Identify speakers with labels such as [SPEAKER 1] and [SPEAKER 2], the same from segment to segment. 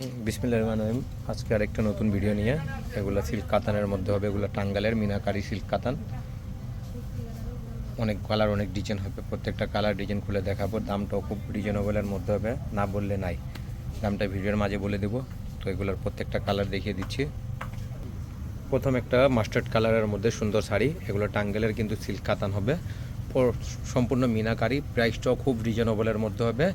[SPEAKER 1] বিসমিল্লাহ রহমান রহিম। আজকে আরেকটা নতুন ভিডিও নিয়ে। এগুলো সিল্ক কাতানের মধ্যে হবে। এগুলো টাঙ্গালের মিনাকারি সিল্ক কাতান। অনেক কালার অনেক ডিজাইন হবে। প্রত্যেকটা কালার ডিজাইন খুলে দেখাবো। দামটাও খুব রিজনেবলের মধ্যে হবে। না বললে নাই। দামটা ভিডিওর মাঝে বলে দেবো। তো এগুলোর প্রত্যেকটা কালার দেখিয়ে দিচ্ছি। প্রথম একটা মাস্টার্ড কালারের মধ্যে সুন্দর শাড়ি। এগুলো টাঙ্গেলের কিন্তু সিল্ক কাতান হবে। সম্পূর্ণ মিনাকারি। প্রাইসটাও খুব রিজনেবলের মধ্যে হবে।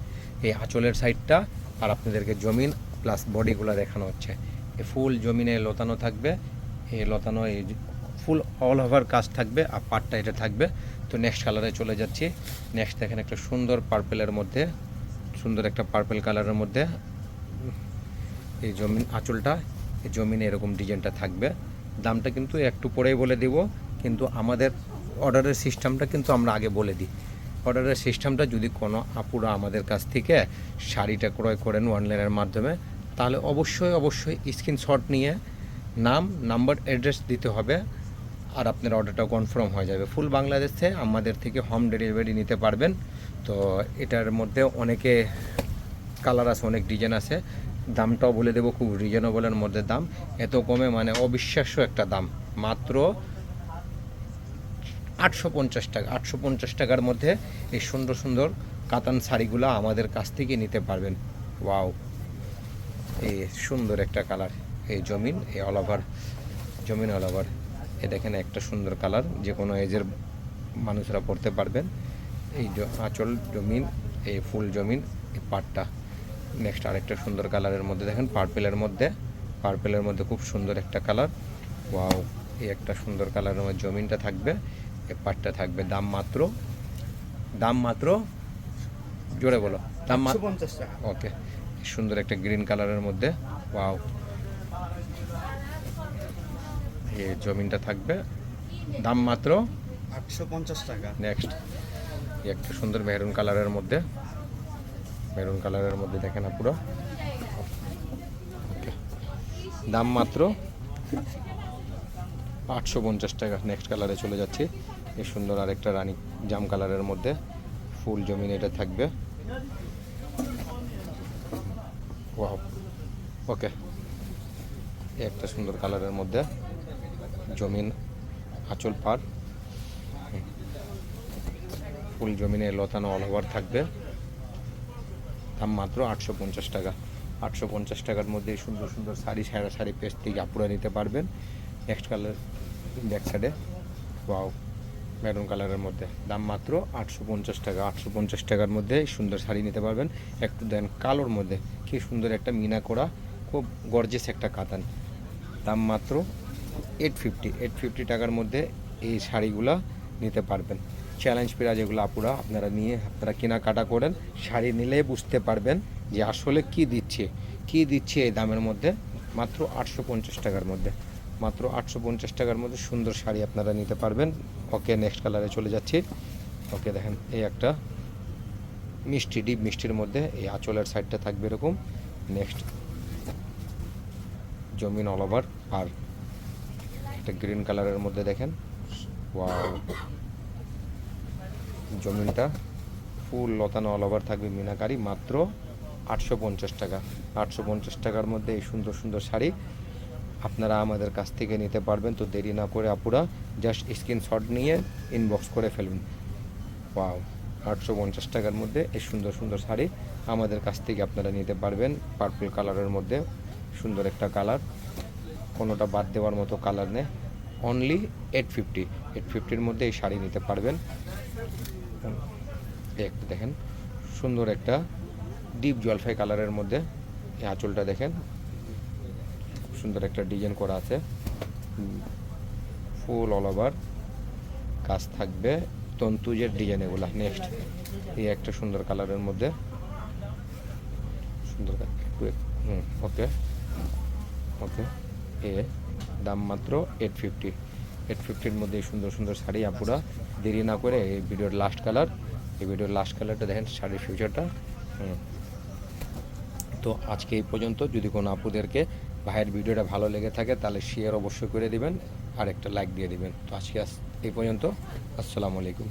[SPEAKER 1] এই আঁচলের সাইডটা আর আপনাদেরকে জমিন প্লাস বডিগুলো দেখানো হচ্ছে। এই ফুল জমিনে লতানো থাকবে। এই লতানো এই ফুল অল ওভার কাজ থাকবে, আর পাটটা এটা থাকবে। তো নেক্সট কালারে চলে যাচ্ছি। নেক্সট দেখেন একটা সুন্দর পার্পেলের মধ্যে, সুন্দর একটা পার্পেল কালারের মধ্যে। এই জমিন, আঁচলটা এই জমিনে এরকম ডিজাইনটা থাকবে। দামটা কিন্তু একটু পরেই বলে দিব, কিন্তু আমাদের অর্ডারের সিস্টেমটা কিন্তু আমরা আগে বলে দিই। অর্ডারের সিস্টেমটা যদি কোনো আপুরা আমাদের কাছ থেকে শাড়িটা ক্রয় করেন অনলাইনের মাধ্যমে, তাহলে অবশ্যই অবশ্যই স্ক্রিনশট নিয়ে নাম নাম্বার অ্যাড্রেস দিতে হবে আর আপনার অর্ডারটা কনফার্ম হয়ে যাবে। ফুল বাংলাদেশে আমাদের থেকে হোম ডেলিভারি নিতে পারবেন। তো এটার মধ্যে অনেকে কালার আছে, অনেক ডিজাইন আছে। দামটাও বলে দেবো, খুব রিজনেবলের মধ্যে দাম। এত কমে মানে অবিশ্বাস্য একটা দাম। মাত্র আটশো পঞ্চাশ টাকা, আটশো পঞ্চাশ টাকার মধ্যে এই সুন্দর সুন্দর কাতান শাড়িগুলো আমাদের কাছ থেকে নিতে পারবেন। ওয়াও, এই সুন্দর একটা কালার, এই জমিন, এই অল ওভার জমিন অল ওভার এ দেখেন একটা সুন্দর কালার, যে কোনো এজের মানুষরা পড়তে পারবেন। এই আঁচল জমিন, এই ফুল জমিন, এই পাটটা। নেক্সট আরেকটা সুন্দর কালারের মধ্যে দেখেন, পার্পেলের মধ্যে পার্পেলের মধ্যে খুব সুন্দর একটা কালার। ওয়াও, এই একটা সুন্দর কালারের মধ্যে জমিনটা থাকবে। পাটটা থাকবে দাম মাত্র দাম মাত্র জোরে বলো দাম মাত্র ওকে সুন্দর একটা গ্রিন কালারের মধ্যে ওয়াও। এই জমিনটা থাকবে দাম মাত্র
[SPEAKER 2] আটশো পঞ্চাশ টাকা।
[SPEAKER 1] নেক্সট একটা সুন্দর মেরুন কালারের মধ্যে মেরুন কালারের মধ্যে দেখেন না পুরো। দাম মাত্র আটশো পঞ্চাশ টাকা নেক্সট কালারে চলে যাচ্ছি। এই সুন্দর আরেকটা রানী জাম কালারের মধ্যে ফুল জমিন এটা থাকবে। Wow, okay. একটা সুন্দর কালারের মধ্যে জমিন, আঁচল পার ফুল জমিনে লতানো অল ওভার থাকবে। দাম মাত্র আটশো পঞ্চাশ টাকা। আটশো পঞ্চাশ টাকার মধ্যে সুন্দর সুন্দর শাড়ি, সারা শাড়ি পেস্ট থেকে আপুরা নিতে পারবেন। নেক্সট কালার ব্যাক সাইডে ওয়াও। মেরুন কালারের মধ্যে। দাম মাত্র আটশো পঞ্চাশ টাকা। আটশো পঞ্চাশ টাকার মধ্যে সুন্দর শাড়ি নিতে পারবেন। একটু দেন কালোর মধ্যে। কি সুন্দর একটা মিনা করা, খুব গর্জেস একটা কাতান। দাম মাত্র এইট ফিফটি এইট ফিফটি টাকার মধ্যে এই শাড়িগুলো নিতে পারবেন। চ্যালেঞ্জ পেরা যেগুলো আপুরা, আপনারা নিয়ে, আপনারা কেনাকাটা করেন, শাড়ি নিলে বুঝতে পারবেন যে আসলে কি দিচ্ছে। কি দিচ্ছে এই দামের মধ্যে? মাত্র আটশো পঞ্চাশ টাকার মধ্যে। মাত্র আটশো পঞ্চাশ টাকার মধ্যে সুন্দর শাড়ি আপনারা নিতে পারবেন। ওকে নেক্সট কালারে চলে যাচ্ছি। ওকে, দেখেন, এই একটা মিষ্টি, ডিপ মিষ্টির মধ্যে এই আঁচলের সাইডটা থাকবে এরকম। নেক্সট জমিন অল ওভার আর একটা গ্রিন কালারের মধ্যে দেখেন। জমিনটা ফুল লতানো অল ওভার থাকবে মিনাকারি, মাত্র আটশো পঞ্চাশ টাকা। আটশো পঞ্চাশ টাকার মধ্যে এই সুন্দর সুন্দর শাড়ি। আপনারা আমাদের কাছ থেকে নিতে পারবেন। তো দেরি না করে আপুরা জাস্ট স্ক্রিনশট নিয়ে ইনবক্স করে ফেলবেন ওয়াও আটশো পঞ্চাশ টাকার মধ্যে এই সুন্দর সুন্দর শাড়ি আমাদের কাছ থেকে আপনারা নিতে পারবেন। পার্পল কালারের মধ্যে সুন্দর একটা কালার কোনোটা বাদ দেওয়ার মতো কালার নেই। অনলি এইট ফিফটি এইট ফিফটির মধ্যে এই শাড়ি নিতে পারবেন। একটা দেখেন। সুন্দর একটা ডিপ জলফাই কালারের মধ্যে এই আঁচলটা দেখেন। সুন্দর একটা ডিজাইন করা আছে। ফুল অল ওভার কাজ থাকবে তন্তুজের ডিজাইন এগুলা। নেক্সট এই একটা সুন্দর কালারের মধ্যে। সুন্দর হুম ওকে ওকে এ, দাম মাত্র এইট ফিফটি এইট ফিফটির মধ্যে সুন্দর সুন্দর শাড়ি আপুরা দেরি না করে এই ভিডিওর লাস্ট কালার এই ভিডিওর লাস্ট কালারটা দেখেন শাড়ির ফিউচারটা হুম। তো আজকে এই পর্যন্ত যদি কোনো আপুদেরকে ভাইয়ের ভিডিওটা ভালো লেগে থাকে তাহলে শেয়ার অবশ্যই করে দিবেন আর একটা লাইক দিয়ে দিবেন। তো আজকে এই পর্যন্ত, আসসালামু আলাইকুম।